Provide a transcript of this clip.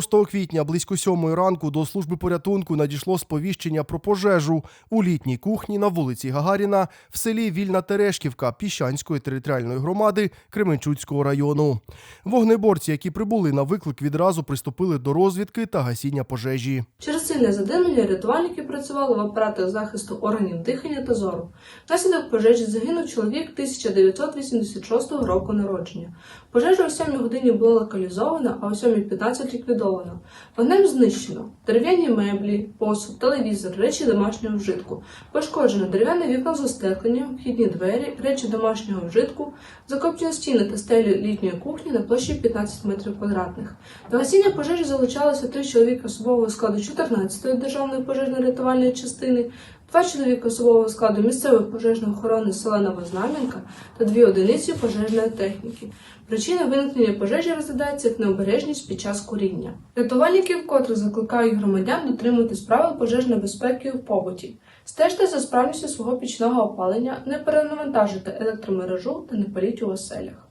6 квітня близько сьомої ранку до служби порятунку надійшло сповіщення про пожежу у літній кухні на вулиці Гагаріна в селі Вільна Терешківка Піщанської територіальної громади Кременчуцького району. Вогнеборці, які прибули на виклик, відразу приступили до розвідки та гасіння пожежі. Через сильне задимлення рятувальники працювали в апаратах захисту органів дихання та зору. Внаслідок пожежі загинув чоловік 1986 року народження. Пожежа о 7 годині була локалізована, а о 7.15 ліквідована. Вогнем знищено дерев'яні меблі, посуд, телевізор, речі домашнього вжитку. Пошкоджено дерев'яне вікно з остекленням, вхідні двері, речі домашнього вжитку, закоптені стіни та стелі літньої кухні на площі 15 метрів квадратних. До гасіння пожежі залучалося три чоловіка особового складу 14-ї державної пожежно-рятувальної частини, два чоловіка особового складу місцевої пожежної охорони села Новознам'янка та дві одиниці пожежної техніки. Причина виникнення пожежі розглядається як необережність під час куріння. Рятувальники вкотре закликають громадян дотримуватись правил пожежної безпеки у побуті, стежте за справністю свого пічного опалення, не перенавантажуйте електромережу та не паліть у оселях.